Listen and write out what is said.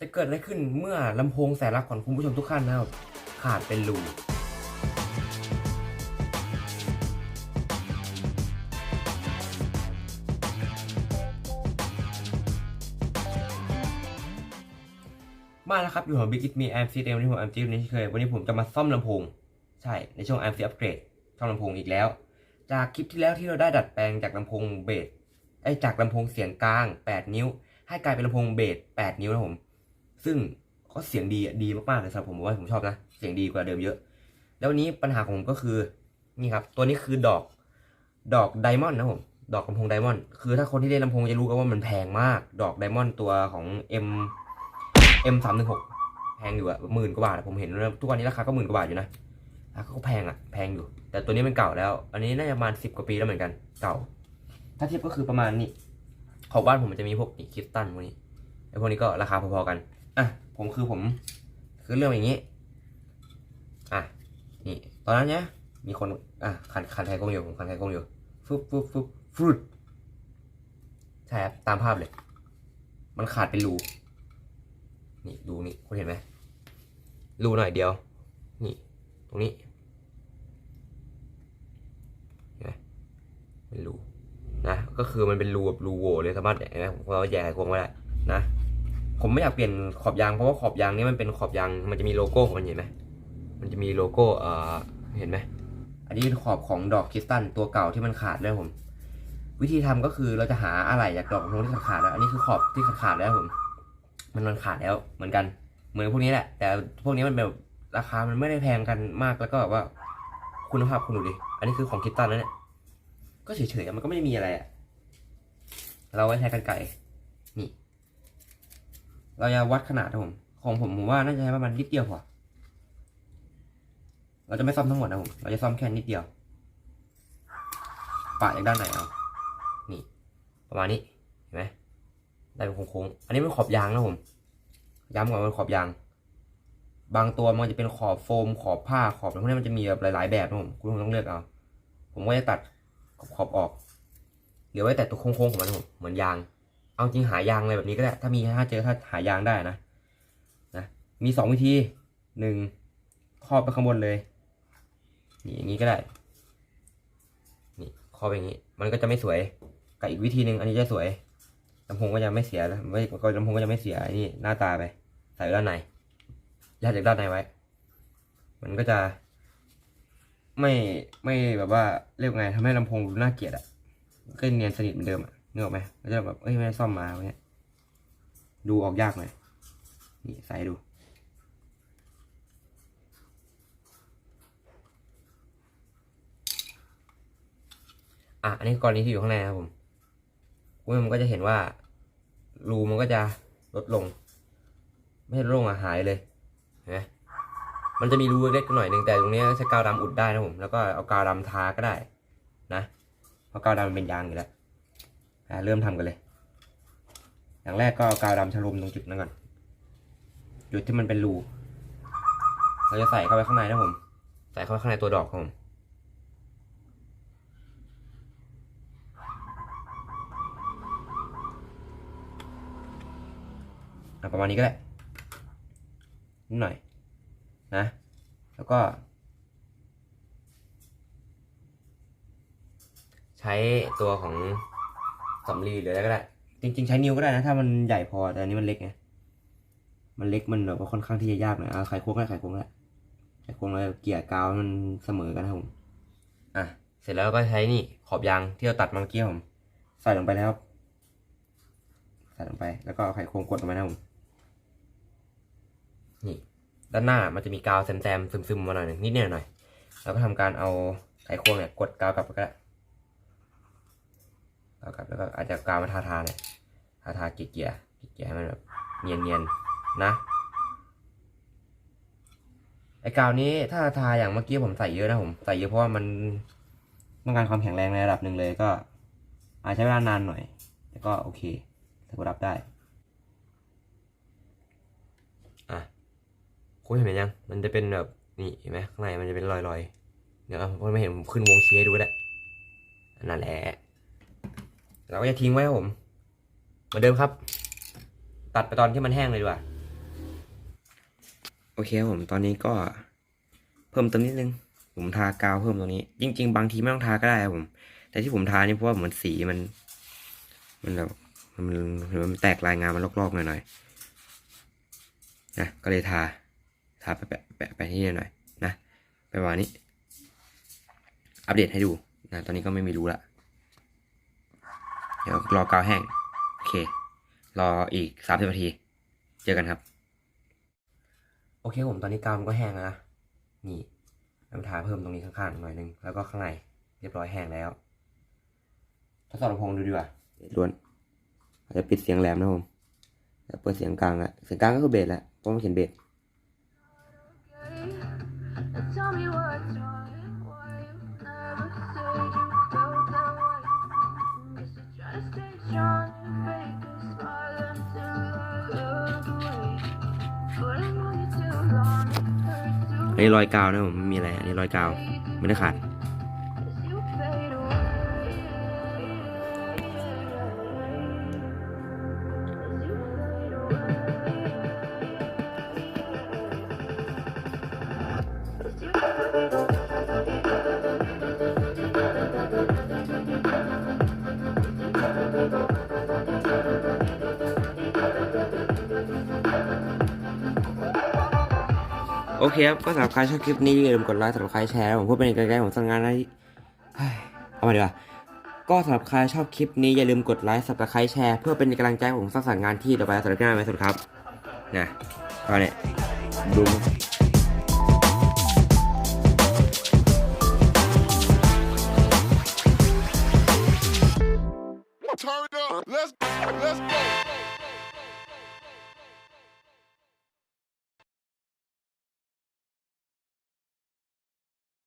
จะเกิดอะไรขึ้นเมื่อลำโพงแสนรักของคุณผู้ชมทุกท่านนะครับขาดเป็นรูมาแล้วครับอยู่ของ Big It Me Amp System วันนี้ผม Amp System นี่เคย วันนี้ผมจะมาซ่อมลำโพง ใช่ ในช่วง Amp System Upgrade ซ่อมลำโพงอีกแล้ว จากคลิปที่แล้วที่เราได้ดัดแปลงจากลำโพงเบสไอจากลำโพงเสียงกลาง 8 นิ้ว ให้กลายเป็นลำโพงเบส8นิ้วนะผม ซึ่งก็เสียงดีดีมากๆเลยสำหรับผมว่าผมชอบนะเสียงดีกว่าเดิมเยอะ แล้ววันนี้ปัญหาของผมก็คือนี่ครับ ตัวนี้คือดอกดอกไดมอนด์นะผมดอกลำโพงไดมอนด์คือถ้าคนที่เล่นลำโพงจะรู้กันว่ามันแพงมาก ดอกไดมอนด์ตัวของ M M สามหนึ่งหกแพงอยู่อะหมื่นกว่าบาทผมเห็นทุกวันนี้ราคาก็หมื่นกว่าบาทอยู่นะราคาก็แพงอะแพงอยู่ แต่ตัวนี้มันเก่าแล้ว อันนี้น่าจะประมาณสิบกว่าปีแล้วเหมือนกัน เก่า ถ้าเทียบก็คือประมาณนี้ของบ้านผมมันจะมีพวกนี่คิสตันพวกนี้ไอ้พวกนี้ก็ราคาพอๆกัน อะผมคือผม คือเรื่องอย่างนี้ อะนี่ตอนนั้นเนี่ยมีคนอะขันขันไทยกงอยู่ผมขันไทยกงอยู่ฟึบฟึบฟึบฟรุดใช่ครับตามภาพเลย มันขาดเป็นรูนี่ดูนี่คุณเห็นไหมรูหน่อยเดียว นี่ ตรงนี้เห็นไหมเป็นรูนะก็คือมันเป็นรูแบบรูโหว่เลยสามารถเห็นไหมผมก็แย่ไขควงไว้ได้นะ ผมไม่อยากเปลี่ยนขอบยางเพราะว่าขอบยางนี้มันเป็นขอบยางมันจะมีโลโก้ของมันเห็นไหมมันจะมีโลโก้เอ่อเห็นไหมอันนี้เป็นขอบของดอกคริสตัลตัวเก่าที่มันขาดแล้วผม วิธีทำก็คือเราจะหาอะไรจากดอกลำโพงที่ขาดขาดแล้ว อันนี้คือขอบที่ขาดขาดแล้วผม มันมันขาดแล้วเหมือนกัน เหมือนพวกนี้แหละ แต่พวกนี้มันแบบราคามันไม่ได้แพงกันมากแล้วก็แบบว่า คุณภาพคุณดูดิอันนี้คือของคริสตัลแล้วเนี่ยก็เฉยๆมันก็ไม่มีอะไรอะเราไว้ใช้กันไก่ เราจะวัดขนาดนะผมของผมผมว่าน่าจะใช้ประมาณนิดเดียวพอเราจะไม่ซ่อมทั้งหมดนะผมเราจะซ่อมแค่นิดเดียวปะจากด้านไหนเอานี่ ประมาณนี้เห็นไหมได้เป็นโค้งๆอันนี้เป็นขอบยางนะผมย้ำก่อนว่าเป็นขอบยาง บางตัวมันจะเป็นขอบโฟม ขอบผ้าขอบอะไรพวกนี้มันจะมีแบบหลาย ๆ แบบนะผมคุณต้องเลือกเอาผมก็จะตัดขอบขอบออกเหลือไว้แต่ตัวโค้งๆของมันนะผมเหมือนยาง เอาจริงหายางอะไรแบบนี้ก็ได้ ถ้ามีถ้าเจอถ้าหายางได้นะนะมีสองวิธีหนึ่งครอบไปข้างบนเลยนี่อย่างนี้ก็ได้นี่ครอบอย่างนี้ มันก็จะไม่สวยกับอีกวิธีหนึ่งอันนี้จะสวยลำโพงก็จะไม่เสียแล้วไม่ก็ลำโพงก็จะไม่เสียนี่หน้าตาไปใส่ด้านในยัดจากด้านในไว้ มันก็จะไม่ไม่แบบว่าเรียกไงทำให้ลำโพงดูน่าเกลียดอะ่ะก็เนียนสนิทเหมือนเดิมอะ กออไหมก็จะแบบเอ้ยไม่ซ่อมมาเนี้ยดูออกยากหน่อยนี่ใส่ดู อะอันนี้กรณีที่อยู่ข้างในนะครับผมคุณผู้ชมก็จะเห็นว่า รูมันก็จะลดลง ไม่ลดลงอะหายเลยเห็นไหมมันจะมีรูเล็กหน่อยหนึ่งแต่ตรงนี้ใช้กาวดำอุดได้นะผมแล้วก็เอากาวดำทาก็ได้ นะเพราะกาวดำมันเป็นยางอยู่แล้ว อะเริ่มทำกันเลย อย่างแรกก็ากาวดำชะลุมตรงจุดนั้นก่อน จุดที่มันเป็นรู เราจะใส่เข้าไปข้างในนะผม ใส่เข้าไปข้างในตัวดอกของผมประมาณนี้ก็ได้นิดหน่อยนะ แล้วก็ ใช้ตัวของ สำลีหรืออะไรก็ได้ จริง ๆ ใช้นิ้วก็ได้นะ ถ้ามันใหญ่พอแต่อันนี้มันเล็กไงมันเล็กมันแบบว่าค่อนข้างที่จะยากหน่อยเอาไขควงก็ได้ไขควงก็ได้ไขควงแล้วเกี่ยกาวให้มันเสมอกันนะครับผมอะเสร็จแล้วก็ใช้นี่ขอบยางที่เราตัดมาเมื่อกี้ครับผมใส่ลงไปแล้วครับใส่ลงไปแล้วก็เอาไขควงกดลงไปนะครับผมนี่ด้านหน้ามันจะมีกาวแซมๆซึมๆมาหน่อยหนึ่งนิดหน่อยหน่อยแล้วก็ทำการเอาไขควงเนี่ยกดกาวกลับไปก็ได้ กาวกับแล้วก็อาจจะกาวมาทาทาเนี่ยทาทาเกลี่ยเกลี่ยเกี่ยให้มันแบบเนียนเนียนๆนะไอ้กาวนี้ถ้าทาอย่างเมื่อกี้ผมใส่เยอะนะผมใส่เยอะเพราะว่ามันต้องการความแข็งแรงในระดับหนึ่งเลยก็ อาจใช้เวลานานหน่อย แต่ก็โอเคถือว่ารับได้อะคุณเห็นไหมยัง มันจะเป็นแบบนี่เห็นไหมข้างในมันจะเป็นรอยๆเดี๋ยวผมไม่เห็นผมขึ้นวงเชียร์ดูก็ได้นั่นแหละ เราก็จะทิ้งไว้ครับผม เหมือนเดิมครับ ตัดไปตอนที่มันแห้งเลยดีกว่า โอเคครับผม ตอนนี้ก็เพิ่มเติมนิดนึง ผมทากาวเพิ่มตรงนี้ จริง ๆ บางทีไม่ต้องทาก็ได้ครับผม แต่ที่ผมทานี่เพราะว่าเหมือนสีมัน มันแบบมันมันมันแตกลายงานมันลอกๆหน่อยๆ นะ ก็เลยทา ทาไปแปะแปะไปที่นี่หน่อยนะ ไปประมานี้ อัปเดตให้ดูนะ ตอนนี้ก็ไม่มีรู้ละ เดี๋ยวรอกาวแห้ง โอเค รออีกสามสิบนาที เจอกันครับ โอเคผมตอนนี้กาวมันก็แห้งแล้วนะ นี่น้ำทาเพิ่มตรงนี้ข้างๆหน่อยนึง แล้วก็ข้างในเรียบร้อยแห้งแล้วทดสอบลำโพงดูดีกว่าล้วน อาจจะปิดเสียงแหลมนะผมแต่เปิดเสียงกลางละเสียงกลางก็คือเบสแหละเพราะมันเขียนเบส อันนี้รอยกาวนะผมไม่มีอะไร อันนี้รอยกาว ไม่ได้ขาด as you โอเคครับ ก็สำหรับใครชอบคลิปนี้อย่าลืมกดไลค์สำหรับใครแชร์ผมพูดเป็นกำลังใจผมทำงงานได้เอามาดีกว่าก็สำหรับใครชอบคลิปนี้อย่าลืมกดไลค์สำหรับใครแชร์เพื่อเป็นกำลังใจของสร้งสรรค์งานที่ต่อไปสำหรับงานไม่สุดครับนะก็เนี่ยดู Turn up. Let's let's go.